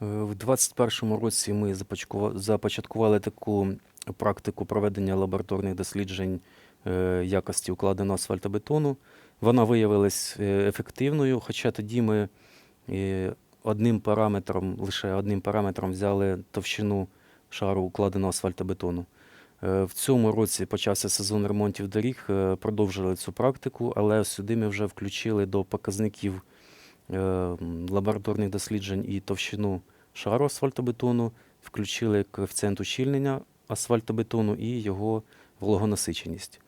В 2021 році ми започаткували таку практику проведення лабораторних досліджень е, якості укладеного асфальтобетону. Вона виявилась е, ефективною, хоча тоді ми е, одним параметром, лише одним параметром взяли товщину шару укладеного асфальтобетону. В цьому році почався сезон ремонтів доріг, продовжили цю практику, але сюди ми вже включили до показників лабораторних досліджень і товщину шару асфальтобетону, включили коефіцієнт ущільнення асфальтобетону і його вологонасиченість.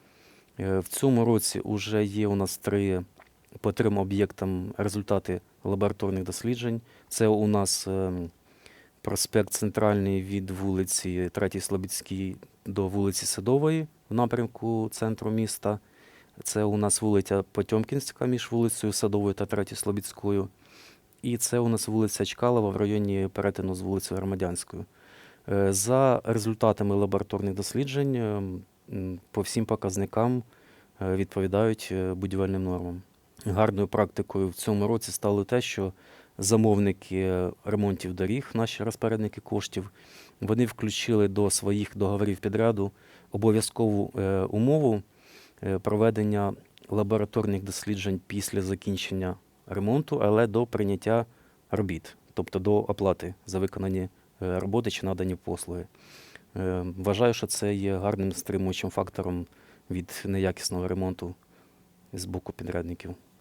Е, В цьому році вже є у нас три по трьом об'єктам результати лабораторних досліджень. Це у нас ем, проспект Центральний від вулиці 3 Слобідській до вулиці Садової в напрямку центру міста. Це у нас вулиця Потьомкінська між вулицею Садовою та 3 Слобідською. І це у нас вулиця Чкалова в районі перетину з вулицею Громадянською. Е, За результатами лабораторних досліджень е, по всім показникам е, відповідають будівельним нормам. Гарною практикою в цьому році стало те, що замовники ремонтів доріг, наші розпорядники коштів, вони включили до своїх договорів підряду обов'язкову умову проведення лабораторних досліджень після закінчення ремонту, але до прийняття робіт, тобто до оплати за виконані е, роботи чи надані послуги. Е, Вважаю, що це є гарним стримуючим фактором від неякісного ремонту з боку підрядників.